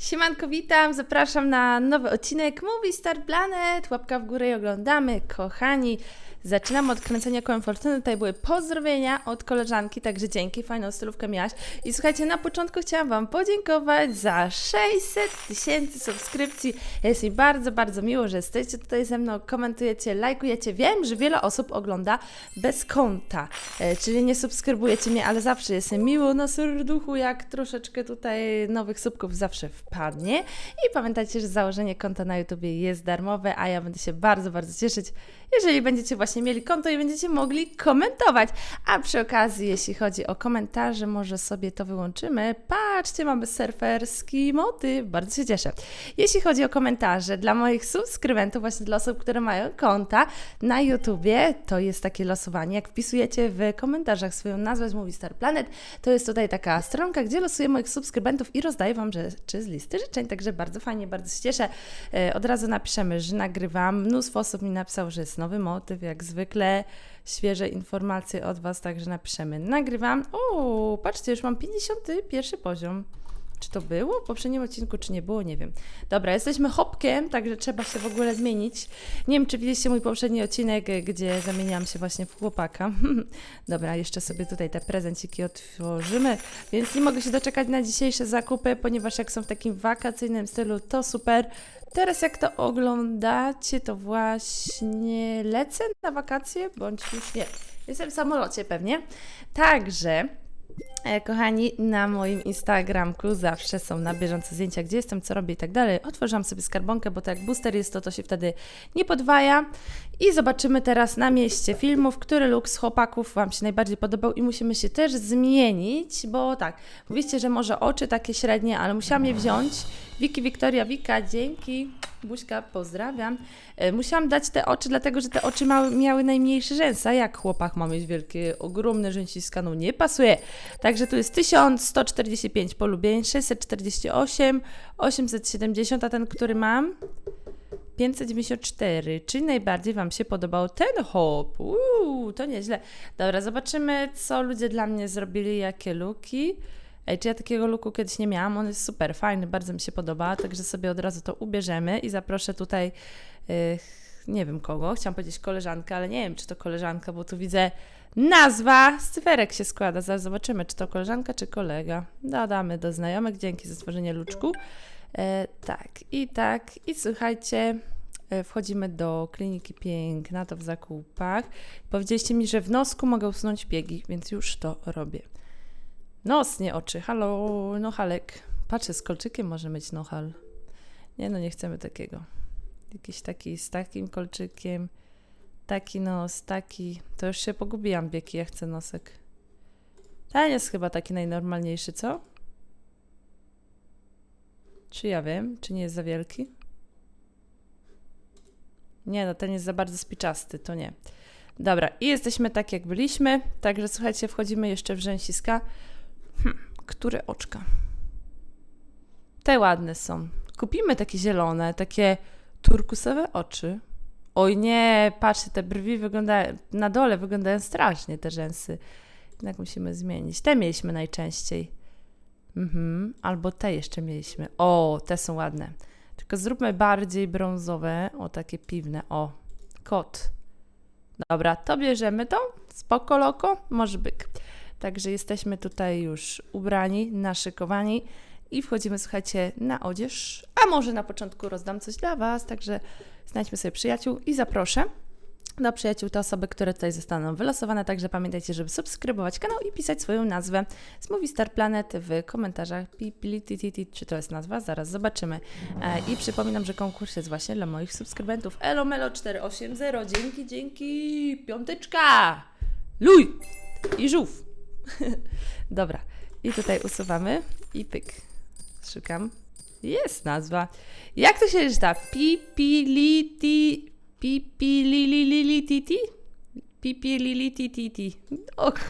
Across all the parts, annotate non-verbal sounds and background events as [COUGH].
Siemanko, witam, zapraszam na nowy odcinek Movie Star Planet. Łapka w górę i oglądamy, kochani. Zaczynam od kręcenia kołem fortuny. Tutaj były pozdrowienia od koleżanki, także dzięki, fajną stylówkę miałaś. I słuchajcie, na początku chciałam Wam podziękować za 600 tysięcy subskrypcji. Jest mi bardzo, bardzo miło, że jesteście tutaj ze mną, komentujecie, lajkujecie. Wiem, że wiele osób ogląda bez konta, e, czyli nie subskrybujecie mnie, ale zawsze jest mi miło na serduchu, jak troszeczkę tutaj nowych subków zawsze wpadnie. I pamiętajcie, że założenie konta na YouTube jest darmowe, a ja będę się bardzo, bardzo cieszyć, jeżeli będziecie właśnie mieli konto i będziecie mogli komentować. A przy okazji, jeśli chodzi o komentarze, może sobie to wyłączymy. Patrzcie, mamy surferski motyw, bardzo się cieszę. Jeśli chodzi o komentarze dla moich subskrybentów, właśnie dla osób, które mają konta na YouTubie, to jest takie losowanie. Jak wpisujecie w komentarzach swoją nazwę z Movie Star Planet, to jest tutaj taka stronka, gdzie losuję moich subskrybentów i rozdaję Wam rzeczy z listy życzeń, także bardzo fajnie, bardzo się cieszę. E, Od razu napiszemy, że nagrywam. Mnóstwo osób mi napisało, że jest nowy motyw, jak zwykle. Świeże informacje od Was, także napiszemy. Nagrywam. O, patrzcie, już mam 51 poziom. Czy to było w poprzednim odcinku, czy nie było, nie wiem. Dobra, jesteśmy hopkiem, także trzeba się w ogóle zmienić. Nie wiem, czy widzieliście mój poprzedni odcinek, e, gdzie zamieniłam się właśnie w chłopaka. [LAUGHS] Dobra, jeszcze sobie tutaj te prezenciki otworzymy, więc nie mogę się doczekać na dzisiejsze zakupy, ponieważ jak są w takim wakacyjnym stylu, to super. Teraz jak to oglądacie, to właśnie lecę na wakacje, bądź już nie. Jestem w samolocie pewnie. Także Kochani, na moim Instagramku zawsze są na bieżąco zdjęcia, gdzie jestem, co robię i tak dalej. Otworzyłam sobie skarbonkę, bo tak jak booster jest, to to się wtedy nie podwaja. I zobaczymy teraz na mieście filmów, który look z chłopaków Wam się najbardziej podobał i musimy się też zmienić, bo tak, mówiście, że może oczy takie średnie, ale musiałam je wziąć. Wiki, Wiktoria, Wika, dzięki. Buźka, pozdrawiam. E, Musiałam dać te oczy, dlatego że te oczy miały najmniejsze rzęsa. Jak chłopak ma mieć wielkie, ogromne rzęsiska? No nie pasuje. Także tu jest 1145 polubień, 648, 870, a ten, który mam? 594. Czy najbardziej Wam się podobał ten hop? Uuu, to nieźle. Dobra, zobaczymy, co ludzie dla mnie zrobili, jakie luki. Ej, czy ja takiego luku kiedyś nie miałam? On jest super fajny, bardzo mi się podoba, także sobie od razu to ubierzemy i zaproszę tutaj, nie wiem kogo, chciałam powiedzieć koleżankę, ale nie wiem, czy to koleżanka, bo tu widzę nazwa z cyferek się składa. Zaraz zobaczymy, czy to koleżanka, czy kolega. Dodamy do znajomych, dzięki za stworzenie luczku. E, tak, i tak, i słuchajcie, e, wchodzimy do kliniki piękna, to w zakupach. Powiedzieliście mi, że w nosku mogę usunąć biegi, więc już to robię. Nos, nie oczy. Halo, nohalek. Patrzę, z kolczykiem może mieć nohal. Nie no, nie chcemy takiego. Jakiś taki z takim kolczykiem. Taki nos, taki. To już się pogubiłam, biegi, ja chcę nosek. Ten jest chyba taki najnormalniejszy, co? Czy ja wiem, czy nie jest za wielki? Nie, no ten jest za bardzo spiczasty, to nie. Dobra, i jesteśmy tak, jak byliśmy. Także słuchajcie, wchodzimy jeszcze w rzęsiska. Hm, które oczka? Te ładne są. Kupimy takie zielone, takie turkusowe oczy. Oj nie, patrzcie, te brwi wyglądają, na dole wyglądają strasznie te rzęsy. Jednak musimy zmienić. Te mieliśmy najczęściej. Mhm, albo te jeszcze mieliśmy. O, te są ładne. Tylko zróbmy bardziej brązowe. O, takie piwne. O, kot. Dobra, to bierzemy to. Spoko loko, może byk. Także jesteśmy tutaj już ubrani, naszykowani i wchodzimy, słuchajcie, na odzież. A może na początku rozdam coś dla Was, także znajdźmy sobie przyjaciół i zaproszę do przyjaciół te osoby, które tutaj zostaną wylosowane. Także pamiętajcie, żeby subskrybować kanał i pisać swoją nazwę z Movie Star Planet w komentarzach. Czy to jest nazwa? Zaraz zobaczymy. E, I przypominam, że konkurs jest właśnie dla moich subskrybentów. Elomelo 480, dzięki, dzięki, piąteczka! Luj! I żółw. [LAUGHS] Dobra. I tutaj usuwamy i pyk. Szukam. Jest nazwa. Jak to się czyta? Pipiliti... Pipilililititi? Pipililititi. Och.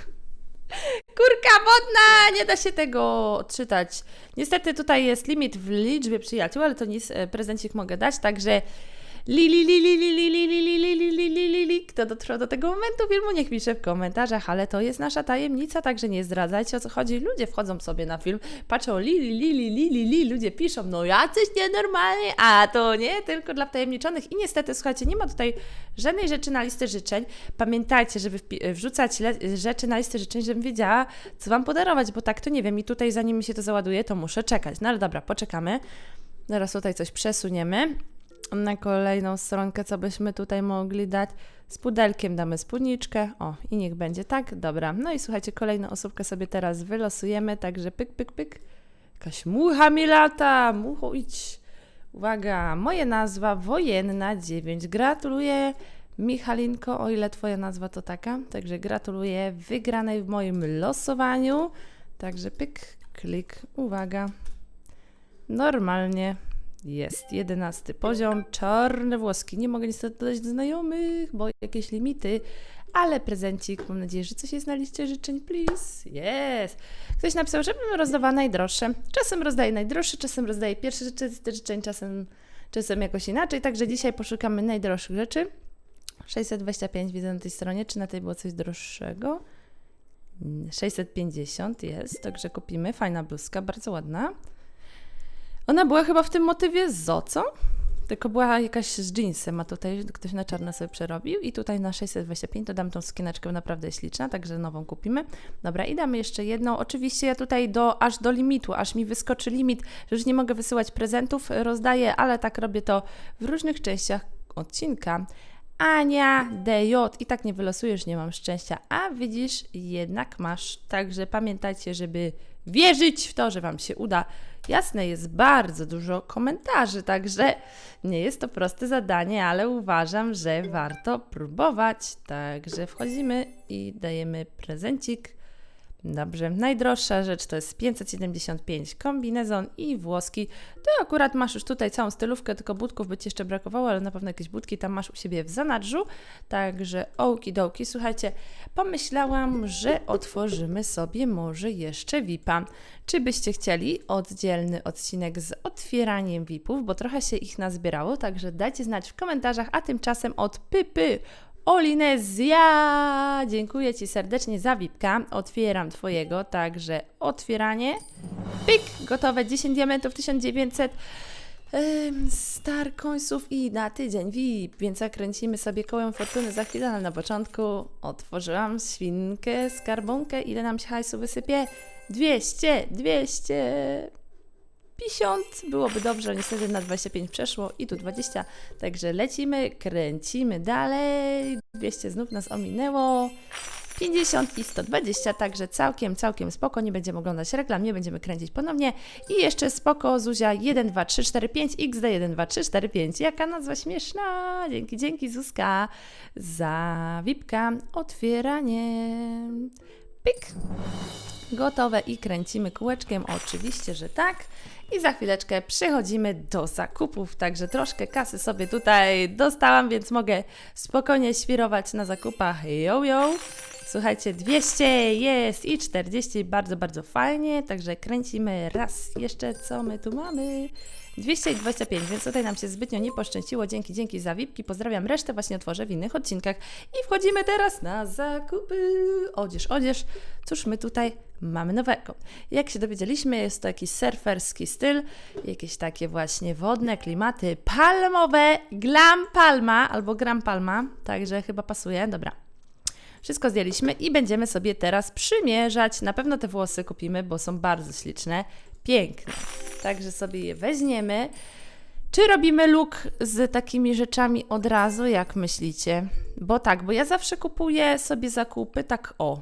Kurka wodna! Nie da się tego odczytać. Niestety tutaj jest limit w liczbie przyjaciół, ale to nic, e, prezencik mogę dać, także Lili, lili, lili, lili, lili, lili, lili, lili. Kto dotrwał do tego momentu filmu, niech pisze w komentarzach, ale to jest nasza tajemnica, także nie zdradzajcie o co chodzi. Ludzie wchodzą sobie na film, patrzą lili, lili, lili, lili, ludzie piszą, no jacyś nienormalni, a to nie, tylko dla wtajemniczonych. I niestety, słuchajcie, nie ma tutaj żadnej rzeczy na listę życzeń. Pamiętajcie, żeby wrzucać rzeczy na listę życzeń, żebym wiedziała, co Wam podarować, bo tak to nie wiem i tutaj zanim mi się to załaduje, to muszę czekać. No ale dobra, poczekamy. Teraz tutaj coś przesuniemy na kolejną stronkę, co byśmy tutaj mogli dać. Z pudelkiem damy spódniczkę. O, i niech będzie tak. Dobra. No i słuchajcie, kolejną osobkę sobie teraz wylosujemy, także pyk, pyk, pyk. Jakaś mucha mi lata. Mucho, idź. Uwaga, moje nazwa Wojenna 9. Gratuluję Michalinko, o ile Twoja nazwa to taka. Także gratuluję wygranej w moim losowaniu. Także pyk, klik, uwaga. Normalnie jest. Jedenasty poziom, czarne włoski. Nie mogę niestety dodać do znajomych, bo jakieś limity, ale prezencik. Mam nadzieję, że coś jest na liście życzeń, please. Jest. Ktoś napisał, żebym rozdawała najdroższe. Czasem rozdaję najdroższe, czasem rozdaję pierwsze rzeczy życzeń, czasem, czasem jakoś inaczej. Także dzisiaj poszukamy najdroższych rzeczy. 625 widzę na tej stronie. Czy na tej było coś droższego? Mm, 650 jest, także kupimy. Fajna bluzka, bardzo ładna. Ona była chyba w tym motywie zo, co? Tylko była jakaś z jeansem, a tutaj ktoś na czarno sobie przerobił i tutaj na 625 to dam tą skineczkę, naprawdę śliczna, także nową kupimy. Dobra, i damy jeszcze jedną. Oczywiście ja tutaj do, aż do limitu, aż mi wyskoczy limit, że już nie mogę wysyłać prezentów, rozdaję, ale tak robię to w różnych częściach odcinka. Ania DJ. I tak nie wylosujesz, nie mam szczęścia. A widzisz, jednak masz. Także pamiętajcie, żeby wierzyć w to, że Wam się uda. Jasne, jest bardzo dużo komentarzy, także nie jest to proste zadanie, ale uważam, że warto próbować. Także wchodzimy i dajemy prezencik. Dobrze, najdroższa rzecz to jest 575 kombinezon i włoski. Ty akurat masz już tutaj całą stylówkę, tylko budków by Ci jeszcze brakowało, ale na pewno jakieś budki tam masz u siebie w zanadrzu. Także ołki dołki. Słuchajcie, pomyślałam, że otworzymy sobie może jeszcze VIP-a. Czy byście chcieli oddzielny odcinek z otwieraniem VIP-ów, bo trochę się ich nazbierało, także dajcie znać w komentarzach, a tymczasem od Pypy Olinezja! Dziękuję Ci serdecznie za wipka. Otwieram Twojego, także otwieranie. Pik! Gotowe 10 diamentów 1900 ym, star końców i na tydzień VIP, więc zakręcimy sobie kołem fortuny za chwilę, ale na początku otworzyłam świnkę, skarbonkę. Ile nam się hajsu wysypie? 200, 200, 50 byłoby dobrze, niestety na 25 przeszło i tu 20. Także lecimy, kręcimy dalej. 200 znów nas ominęło. 50 i 120, także całkiem, całkiem spoko. Nie będziemy oglądać reklam, nie będziemy kręcić ponownie. I jeszcze spoko, Zuzia 1, 2, 3, 4, 5, XD 1, 2, 3, 4, 5. Jaka nazwa śmieszna! Dzięki, dzięki Zuzka za wipka. Otwieranie. Pik. Gotowe i kręcimy kółeczkiem, oczywiście, że tak. I za chwileczkę przechodzimy do zakupów, także troszkę kasy sobie tutaj dostałam, więc mogę spokojnie świrować na zakupach. Yo, yo. Słuchajcie, 200 jest i 40, bardzo, bardzo fajnie, także kręcimy raz jeszcze, co my tu mamy. 225, więc tutaj nam się zbytnio nie poszczęściło. Dzięki, dzięki za wipki. Pozdrawiam resztę, właśnie otworzę w innych odcinkach. I wchodzimy teraz na zakupy. Odzież, odzież. Cóż my tutaj mamy nowego? Jak się dowiedzieliśmy, jest to jakiś surferski styl, jakieś takie właśnie wodne klimaty palmowe, glam palma albo gram palma, także chyba pasuje. Dobra. Wszystko zdjęliśmy i będziemy sobie teraz przymierzać. Na pewno te włosy kupimy, bo są bardzo śliczne, piękne. Także sobie je weźmiemy. Czy robimy look z takimi rzeczami od razu, jak myślicie? Bo tak, bo ja zawsze kupuję sobie zakupy tak o.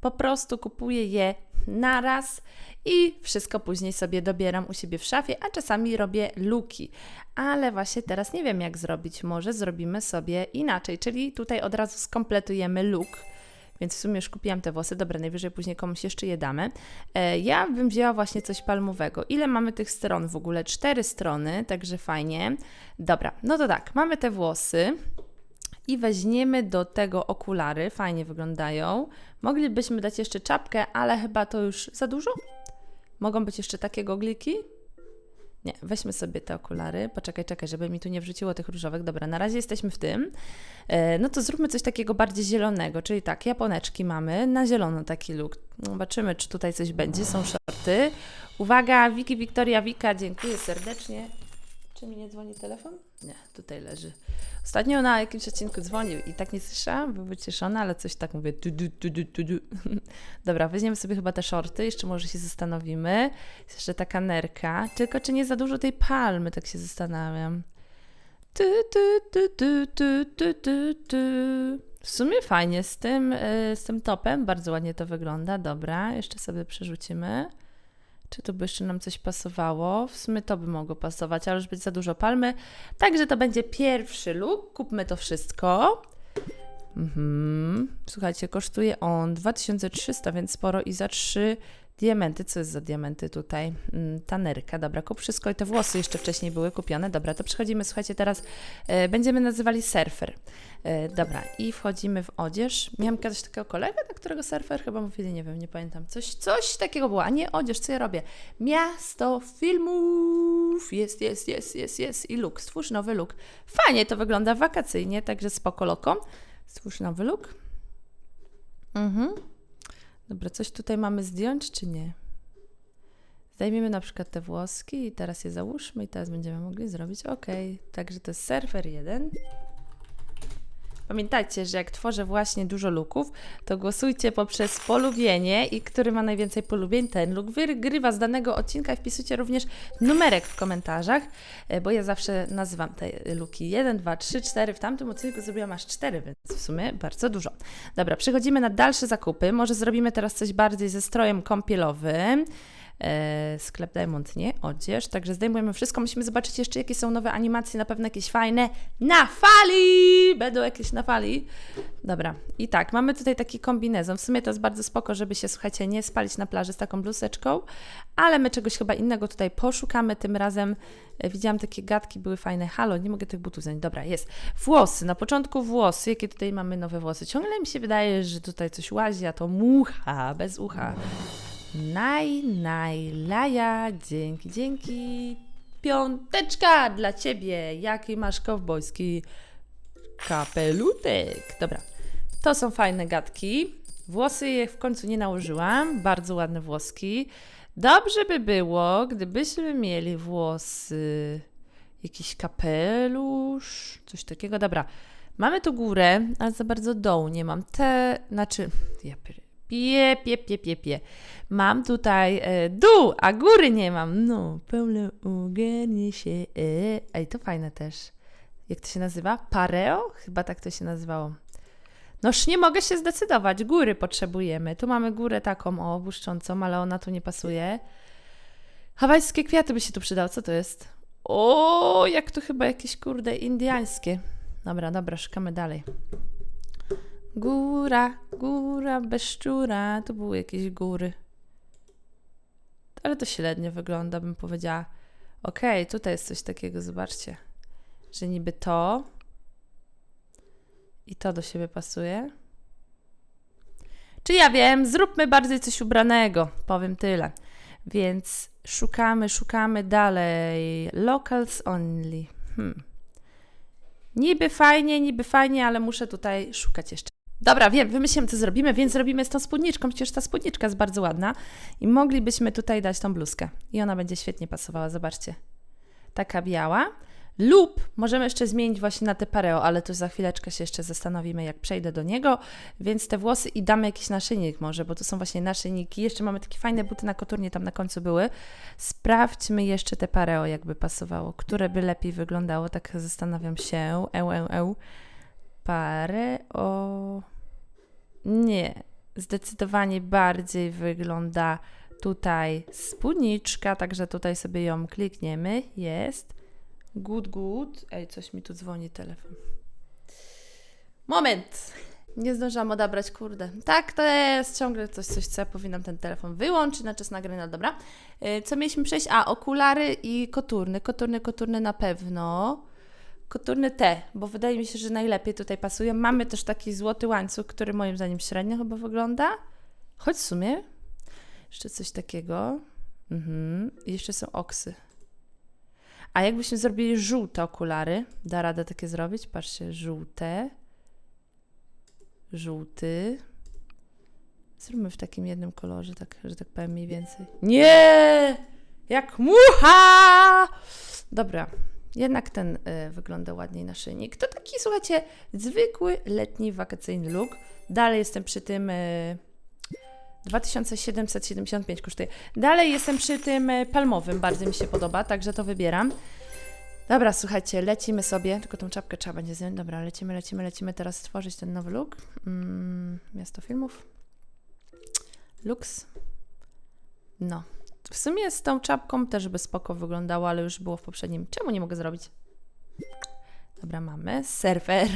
Po prostu kupuję je naraz i wszystko później sobie dobieram u siebie w szafie, a czasami robię luki. Ale właśnie teraz nie wiem, jak zrobić. Może zrobimy sobie inaczej, czyli tutaj od razu skompletujemy look. Więc w sumie już kupiłam te włosy. Dobra, najwyżej później komuś jeszcze je damy. E, ja bym wzięła właśnie coś palmowego. Ile mamy tych stron w ogóle? Cztery strony, także fajnie. Dobra, no to tak, mamy te włosy i weźmiemy do tego okulary. Fajnie wyglądają. Moglibyśmy dać jeszcze czapkę, ale chyba to już za dużo. Mogą być jeszcze takie gogliki? Nie, weźmy sobie te okulary. Poczekaj, czekaj, żeby mi tu nie wrzuciło tych różowych. Dobra, na razie jesteśmy w tym. E, no to zróbmy coś takiego bardziej zielonego, czyli tak, japoneczki mamy, na zielono taki look. Zobaczymy, czy tutaj coś będzie. Są shorty. Uwaga, Wiki, Wiktoria, Wika, dziękuję serdecznie. Czy mi nie dzwoni telefon? Nie, tutaj leży. Ostatnio na jakimś odcinku dzwonił i tak nie słyszałam, był wycieszona, ale coś tak mówię. Tu, tu, tu, tu, tu. Dobra, weźmiemy sobie chyba te shorty, jeszcze może się zastanowimy. Jest jeszcze taka nerka, tylko czy nie za dużo tej palmy, tak się zastanawiam. W sumie fajnie z tym, y, z tym topem, bardzo ładnie to wygląda. Dobra, jeszcze sobie przerzucimy. Czy tu by jeszcze nam coś pasowało? W sumie to by mogło pasować, ale już być za dużo palmy. Także to będzie pierwszy look. Kupmy to wszystko. Mhm. Słuchajcie, kosztuje on 2300, więc sporo i za 3 diamenty. Co jest za diamenty tutaj? Mm, Tanerka, dobra, kup wszystko i te włosy jeszcze wcześniej były kupione. Dobra, to przechodzimy, słuchajcie, teraz e, będziemy nazywali surfer. E, dobra, i wchodzimy w odzież. Miałam kiedyś takiego kolegę, na którego surfer chyba mówili, nie wiem, nie pamiętam. Coś, coś takiego było, a nie odzież, co ja robię? Miasto filmów! Jest, jest, jest, jest, jest. I look, stwórz nowy look. Fajnie to wygląda wakacyjnie, także spoko loko. Stwórz nowy look. Mhm. Dobra, coś tutaj mamy zdjąć, czy nie? Zdejmiemy na przykład te włoski i teraz je załóżmy i teraz będziemy mogli zrobić OK. Także to jest surfer 1. Pamiętajcie, że jak tworzę właśnie dużo luków, to głosujcie poprzez polubienie i który ma najwięcej polubień, ten luk wygrywa z danego odcinka wpisujcie również numerek w komentarzach, e, bo ja zawsze nazywam te luki 1, 2, 3, 4. W tamtym odcinku zrobiłam aż 4, więc w sumie bardzo dużo. Dobra, przechodzimy na dalsze zakupy. Może zrobimy teraz coś bardziej ze strojem kąpielowym. E, sklep Diamond, nie? Odzież. Także zdejmujemy wszystko. Musimy zobaczyć jeszcze, jakie są nowe animacje, na pewno jakieś fajne. Na fali! Będą jakieś na fali. Dobra. I tak, mamy tutaj taki kombinezon. W sumie to jest bardzo spoko, żeby się, słuchajcie, nie spalić na plaży z taką bluseczką, ale my czegoś chyba innego tutaj poszukamy. Tym razem e, widziałam takie gadki, były fajne. Halo, nie mogę tych butów zająć. Dobra, jest. Włosy. Na początku włosy. Jakie tutaj mamy nowe włosy? Ciągle mi się wydaje, że tutaj coś łazi, a to mucha, bez ucha. Naj, naj, laja, dzięki, dzięki. Piąteczka dla ciebie. Jaki masz kowbojski kapelutek. Dobra, to są fajne gadki. Włosy je w końcu nie nałożyłam. Bardzo ładne włoski. Dobrze by było, gdybyśmy mieli włosy, jakiś kapelusz, coś takiego. Dobra, mamy tu górę, ale za bardzo dołu nie mam. Te, znaczy, ja Pie, pie, pie, pie, pie. Mam tutaj e, dół, a góry nie mam. No, pełne ugarnie się. E. Ej, to fajne też. Jak to się nazywa? Pareo? Chyba tak to się nazywało. Noż nie mogę się zdecydować. Góry potrzebujemy. Tu mamy górę taką, o, błyszczącą, ale ona tu nie pasuje. Hawajskie kwiaty by się tu przydały. Co to jest? O, jak to chyba jakieś, kurde, indiańskie. Dobra, dobra, szukamy dalej. Góra, góra bez szczura. Były jakieś góry. Ale to średnio wygląda, bym powiedziała. Okej, okay, tutaj jest coś takiego, zobaczcie. Że niby to i to do siebie pasuje. Czy ja wiem, zróbmy bardziej coś ubranego, powiem tyle. Więc szukamy, szukamy dalej. Locals only. Hmm. Niby fajnie, niby fajnie, ale muszę tutaj szukać jeszcze. Dobra, wiem, wymyślimy, co zrobimy, więc zrobimy z tą spódniczką. Przecież ta spódniczka jest bardzo ładna i moglibyśmy tutaj dać tą bluzkę. I ona będzie świetnie pasowała, zobaczcie. Taka biała. Lub możemy jeszcze zmienić właśnie na te pareo, ale to za chwileczkę się jeszcze zastanowimy, jak przejdę do niego. Więc te włosy i damy jakiś naszyjnik może, bo to są właśnie naszyjniki. Jeszcze mamy takie fajne buty na koturnie, tam na końcu były. Sprawdźmy jeszcze te pareo, jakby pasowało. Które by lepiej wyglądało, tak zastanawiam się. Eł, eł, eł parę o. Nie, zdecydowanie bardziej wygląda tutaj spódniczka, także tutaj sobie ją klikniemy. Jest. Good, good. Ej, coś mi tu dzwoni telefon. Moment! Nie zdążyłam odebrać, kurde. Tak, to jest ciągle coś, coś, co ja powinnam ten telefon wyłączyć na czas nagrania, dobra. Y, co mieliśmy przejść? A, okulary i koturny. Koturny, koturny na pewno koturny te, bo wydaje mi się, że najlepiej tutaj pasują. Mamy też taki złoty łańcuch, który moim zdaniem średnio chyba wygląda. Choć w sumie jeszcze coś takiego. Mhm. I jeszcze są oksy. A jakbyśmy zrobili żółte okulary, da radę takie zrobić? Patrzcie, żółte, żółty. Zróbmy w takim jednym kolorze, tak, że tak powiem mniej więcej. Nie! Jak mucha! Dobra, jednak ten y, wygląda ładniej na szyjnik. To taki, słuchajcie, zwykły letni wakacyjny look. Dalej jestem przy tym. Y, 2775 kosztuje. Dalej jestem przy tym y, palmowym, bardzo mi się podoba, także to wybieram. Dobra, słuchajcie, lecimy sobie, tylko tą czapkę trzeba będzie zdjąć. Dobra, lecimy, lecimy, lecimy teraz stworzyć ten nowy look. Mm, miasto filmów. Lux. No. W sumie z tą czapką też by spoko wyglądało, ale już było w poprzednim. Czemu nie mogę zrobić? Dobra, mamy. Surfer.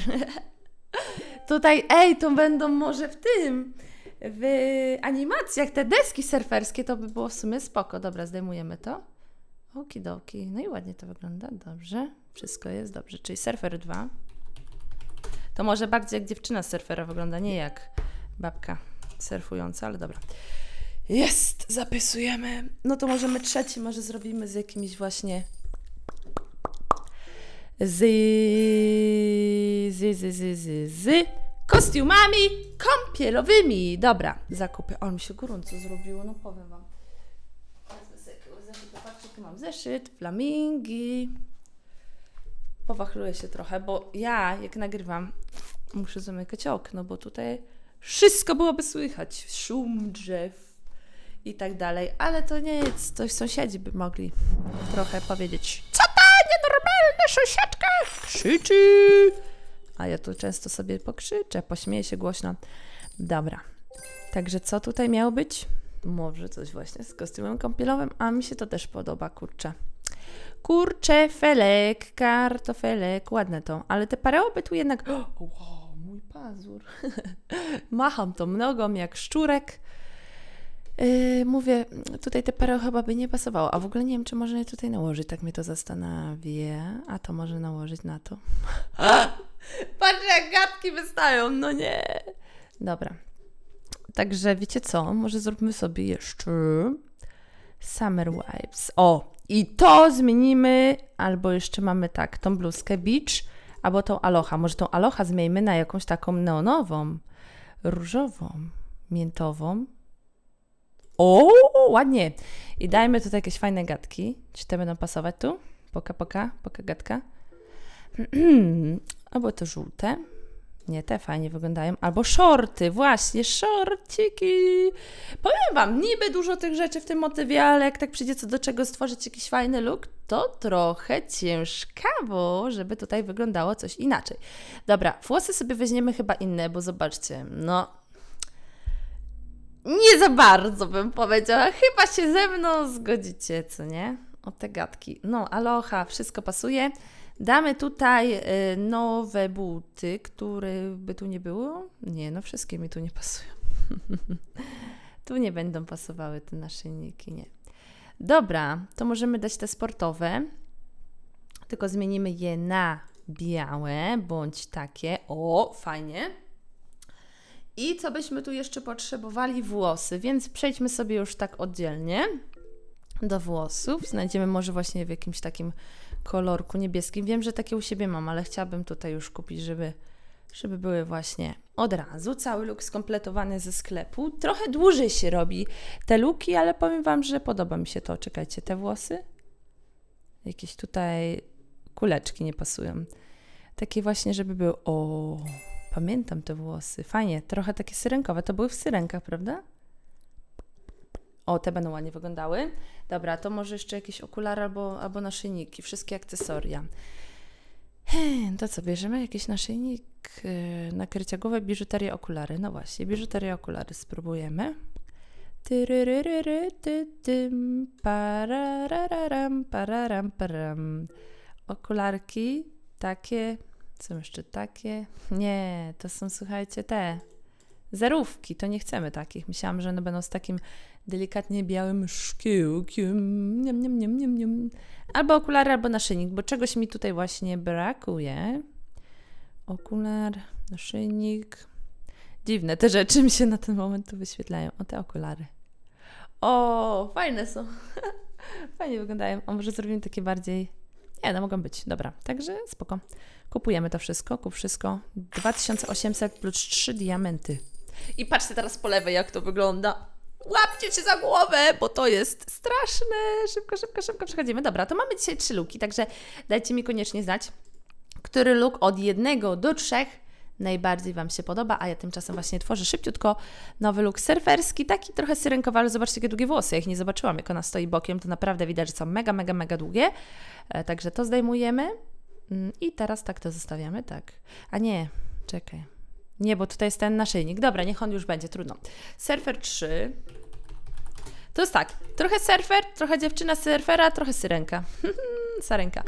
[LAUGHS] Tutaj, ej, to będą może w tym, w animacjach te deski surferskie, to by było w sumie spoko. Dobra, zdejmujemy to. Okidoki. No i ładnie to wygląda. Dobrze. Wszystko jest dobrze. Czyli Surfer 2. To może bardziej jak dziewczyna surfera wygląda, nie jak babka surfująca, ale dobra. Jest! Zapisujemy. No to możemy trzeci, może zrobimy z jakimiś właśnie z, z, z, z, z, z kostiumami kąpielowymi. Dobra, zakupy. O, mi się gorąco zrobiło, no powiem Wam. Patrzcie, mam zeszyt, flamingi. Powachluję się trochę, bo ja, jak nagrywam, muszę zamykać okno, bo tutaj wszystko byłoby słychać. Szum drzew i tak dalej, ale to nie jest, to sąsiedzi by mogli trochę powiedzieć, co ta nienormalna sąsiadka krzyczy. A ja tu często sobie pokrzyczę, pośmieję się głośno. Dobra, także co tutaj miało być? Może coś właśnie z kostiumem kąpielowym, a mi się to też podoba, kurczę. Kurcze, felek, kartofelek, ładne to, ale te perełby tu jednak... [GASPS] O, wow, mój pazur. [LAUGHS] Macham tą nogą jak szczurek. Yy, mówię, tutaj te pereł chyba by nie pasowało, a w ogóle nie wiem, czy można je tutaj nałożyć, tak mnie to zastanawia. A to może nałożyć na to. [LAUGHS] Patrz, jak gadki wystają, no nie. Dobra. Także wiecie co, może zróbmy sobie jeszcze Summer Vibes. O, i to zmienimy, albo jeszcze mamy tak, tą bluzkę Beach, albo tą Aloha. Może tą Aloha zmieńmy na jakąś taką neonową, różową, miętową. O, ładnie. I dajmy tutaj jakieś fajne gadki. Czy te będą pasować tu? Poka, poka, poka gadka. [CLEARS THROAT] Albo to żółte. Nie, te fajnie wyglądają. Albo shorty, właśnie, shorciki. Powiem Wam, niby dużo tych rzeczy w tym motywie, ale jak tak przyjdzie co do czego stworzyć jakiś fajny look, to trochę ciężkawo, żeby tutaj wyglądało coś inaczej. Dobra, włosy sobie weźmiemy chyba inne, bo zobaczcie, no nie za bardzo bym powiedziała. Chyba się ze mną zgodzicie, co nie? O te gadki. No, aloha, wszystko pasuje. Damy tutaj y, nowe buty, które by tu nie było. Nie, no wszystkie mi tu nie pasują. [LAUGHS] tu nie będą pasowały te naszyjniki, nie. Dobra, to możemy dać te sportowe, tylko zmienimy je na białe bądź takie. O, fajnie. I co byśmy tu jeszcze potrzebowali? Włosy, więc przejdźmy sobie już tak oddzielnie do włosów. Znajdziemy może właśnie w jakimś takim kolorku niebieskim. Wiem, że takie u siebie mam, ale chciałabym tutaj już kupić, żeby, żeby były właśnie od razu. Cały look skompletowany ze sklepu. Trochę dłużej się robi te luki, ale powiem Wam, że podoba mi się to. Czekajcie, te włosy? Jakieś tutaj kuleczki nie pasują. Takie właśnie, żeby były... O, pamiętam te włosy. Fajnie, trochę takie syrenkowe. To były w syrenkach, prawda? O, te będą ładnie wyglądały. Dobra, to może jeszcze jakieś okulary albo, albo naszyjniki, wszystkie akcesoria. He, to co, bierzemy jakiś naszyjnik, yy, nakrycia głowy, biżuterię, okulary. No właśnie, biżuterię, okulary spróbujemy. Okularki takie, są jeszcze takie? Nie, to są, słuchajcie, te zerówki, to nie chcemy takich. Myślałam, że one będą z takim delikatnie białym szkiełkiem. Niam, niam, niam, niam, niam. Albo okulary, albo naszyjnik, bo czegoś mi tutaj właśnie brakuje. Okular, naszyjnik. Dziwne, te rzeczy mi się na ten moment tu wyświetlają. O, te okulary. O, fajne są. [LAUGHS] Fajnie wyglądają. A może zrobimy takie bardziej Nie, no mogą być. Dobra, także spoko. Kupujemy to wszystko, kup wszystko. 2800 plus 3 diamenty. I patrzcie teraz po lewej, jak to wygląda. Łapcie się za głowę, bo to jest straszne. Szybko, szybko, szybko przechodzimy. Dobra, to mamy dzisiaj trzy luki, także dajcie mi koniecznie znać, który luk od jednego do trzech najbardziej Wam się podoba, a ja tymczasem właśnie tworzę szybciutko nowy look surferski, taki trochę syrenkowy, ale zobaczcie, jakie długie włosy. Ja ich nie zobaczyłam, jak ona stoi bokiem, to naprawdę widać, że są mega, mega, mega długie. E, także to zdejmujemy Mm, i teraz tak to zostawiamy, tak. A nie, czekaj. Nie, bo tutaj jest ten naszyjnik. Dobra, niech on już będzie, trudno. Surfer 3. To jest tak, trochę surfer, trochę dziewczyna surfera, trochę syrenka. [LAUGHS] Sarenka.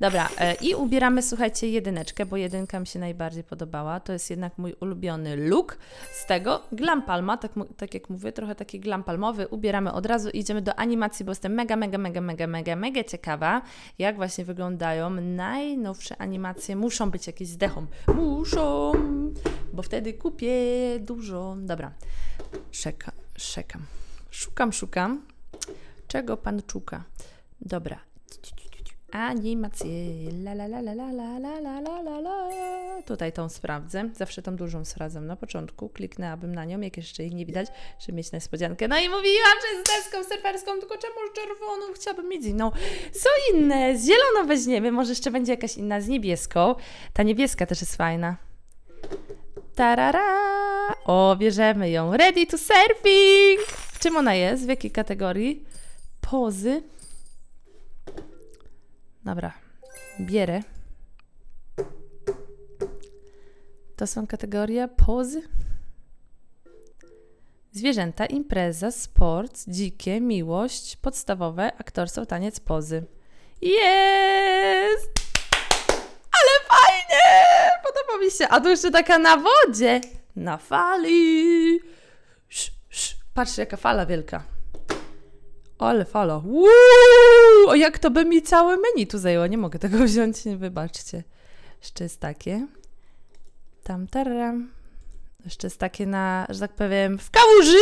Dobra, e, i ubieramy, słuchajcie, jedyneczkę, bo jedynka mi się najbardziej podobała. To jest jednak mój ulubiony look z tego. Glam palma, tak, tak jak mówię, trochę taki glam palmowy. Ubieramy od razu i idziemy do animacji, bo jestem mega, mega, mega, mega, mega, mega ciekawa, jak właśnie wyglądają najnowsze animacje. Muszą być jakieś z dechą. Muszą, bo wtedy kupię dużo. Dobra, czekam, czekam. Szukam, szukam. Czego pan szuka? Dobra. Animacje. La la la la la la la la la la. Tutaj tą sprawdzę. Zawsze tą dużą sprawdzam na początku. Kliknę, abym na nią, jak jeszcze ich nie widać, żeby mieć niespodziankę. No i mówiłam, że z deską surferską, tylko czemu czerwoną? Chciałabym mieć inną. Są inne. Z zieloną weźmiemy. Może jeszcze będzie jakaś inna z niebieską. Ta niebieska też jest fajna. Tarara! O, bierzemy ją. Ready to surfing! W czym ona jest? W jakiej kategorii? Pozy. Dobra, bierę. To są kategorie pozy. Zwierzęta, impreza, sport, dzikie, miłość, podstawowe, aktorstwo, taniec, pozy. Jest! Ale fajnie! Podoba mi się. A tu jeszcze taka na wodzie. Na fali. Patrzcie, jaka fala wielka. Ale fala. Uuu, o jak to by mi całe menu tu zajęło. Nie mogę tego [LAUGHS] wziąć, nie wybaczcie. Jeszcze jest takie. Tam, taram. Jeszcze jest takie na, że tak powiem, w kałuży.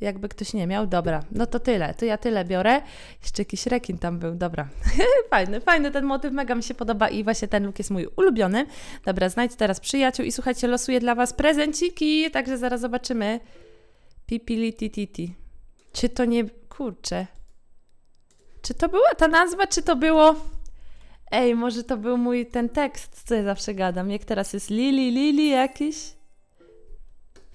Jakby ktoś nie miał. Dobra, no to tyle. To ja tyle biorę. Jeszcze jakiś rekin tam był. Dobra. [LAUGHS] fajny, fajny ten motyw. Mega mi się podoba i właśnie ten look jest mój ulubiony. Dobra, znajdź teraz przyjaciół i słuchajcie, losuję dla Was prezenciki. Także zaraz zobaczymy. Pipili. Czy to nie... Kurczę. Czy to była ta nazwa, czy to było... Ej, może to był mój ten tekst, co ja zawsze gadam. Jak teraz jest Lili, Lili jakiś?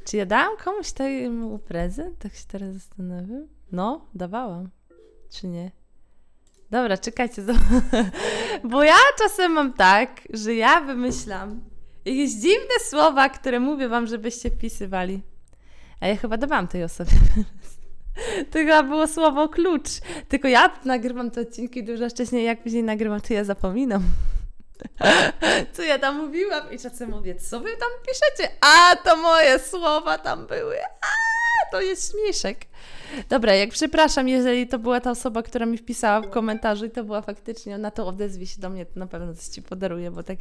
Czy ja dałam komuś temu prezent? Tak się teraz zastanawiam. No, dawałam. Czy nie? Dobra, czekajcie. [LAUGHS] Bo ja czasem mam tak, że ja wymyślam jakieś dziwne słowa, które mówię wam, żebyście wpisywali. A ja chyba dawałam tej osobie. [LAUGHS] [LAUGHS] To chyba było słowo klucz. Tylko ja nagrywam te odcinki dużo wcześniej, jak później nagrywam, to ja zapominam. [LAUGHS] Co ja tam mówiłam i czasem mówię, co wy tam piszecie? A, to moje słowa tam były. A, to jest śmieszek. Dobra, jak przepraszam, jeżeli to była ta osoba, która mi wpisała w komentarzu i to była faktycznie, ona to odezwie się do mnie, to na pewno coś ci podaruję, bo tak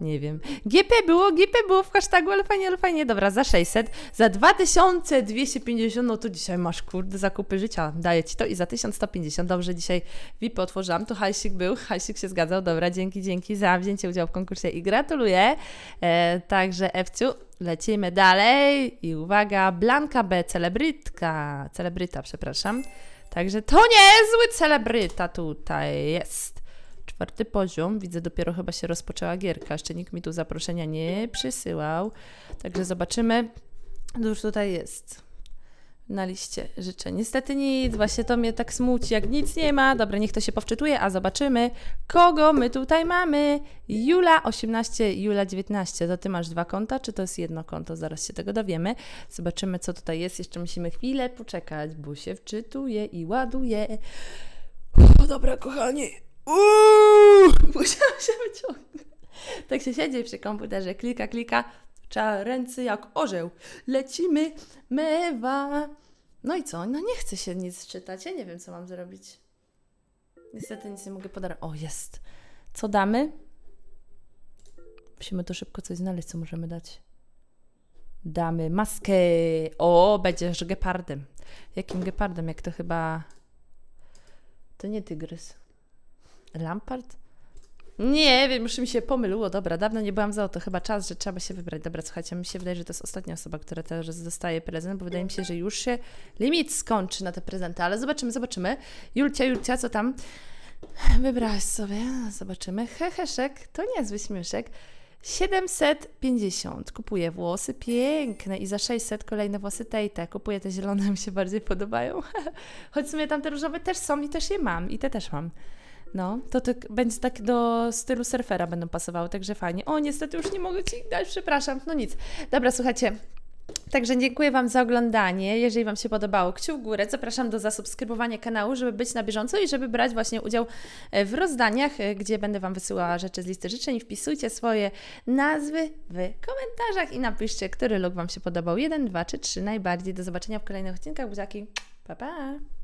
nie wiem. GP było, GP było w hashtagu, ale fajnie, ale fajnie. Dobra, za 600, za 2250, no to dzisiaj masz kurde zakupy życia. Daję ci to i za 1150. Dobrze, dzisiaj VIP otworzyłam, to hajsik był, hajsik się zgadzał. Dobra, dzięki, dzięki za wzięcie udziału w konkursie i gratuluję. E, także Ewciu, lecimy dalej. I uwaga, Blanka B, celebrytka, celebryta, przepraszam. Także to niezły celebryta tutaj. Jest. Czwarty poziom, widzę dopiero chyba się rozpoczęła gierka, jeszcze nikt mi tu zaproszenia nie przysyłał. Także zobaczymy, już tutaj jest na liście życzeń. Niestety nic, właśnie to mnie tak smuci, jak nic nie ma. Dobra, niech to się powczytuje, a zobaczymy, kogo my tutaj mamy. Jula 18, Jula 19. To ty masz dwa konta, czy to jest jedno konto? Zaraz się tego dowiemy. Zobaczymy, co tutaj jest. Jeszcze musimy chwilę poczekać, bo się wczytuje i ładuje. O, dobra, kochani. Uuu, [LAUGHS] musiałam się wyciągnąć. Tak się siedzi przy komputerze, klika, klika, trzeba ręce jak orzeł. Lecimy, mewa. No i co? No nie chce się nic czytać, ja nie wiem, co mam zrobić. Niestety nic nie mogę podarać. O, jest. Co damy? Musimy to szybko coś znaleźć, co możemy dać. Damy maskę. O, będziesz gepardem. Jakim gepardem? Jak to chyba... To nie tygrys. Lampard? Nie wiem, już mi się pomyliło. Dobra, dawno nie byłam za to. Chyba czas, że trzeba się wybrać. Dobra, słuchajcie, mi się wydaje, że to jest ostatnia osoba, która teraz dostaje prezent, bo wydaje mi się, że już się limit skończy na te prezenty, ale zobaczymy, zobaczymy. Julcia, Julcia, co tam? Wybrałaś sobie, zobaczymy. Heheszek, to niezły śmieszek. 750. Kupuję włosy piękne i za 600 kolejne włosy Tejte. Kupuję te zielone, mi się bardziej podobają. [LAUGHS] Choć w sumie tam te różowe też są i też je mam. I te też mam. No, to tak, będzie tak do stylu surfera będą pasowały, także fajnie. O, niestety już nie mogę Ci dać, przepraszam. No nic. Dobra, słuchajcie. Także dziękuję Wam za oglądanie. Jeżeli Wam się podobało, kciuk w górę. Zapraszam do zasubskrybowania kanału, żeby być na bieżąco i żeby brać właśnie udział e, w rozdaniach, e, gdzie będę Wam wysyłała rzeczy z listy życzeń. Wpisujcie swoje nazwy w komentarzach i napiszcie, który look Wam się podobał. Jeden, dwa czy trzy najbardziej. Do zobaczenia w kolejnych odcinkach. Buziaki. Pa, pa!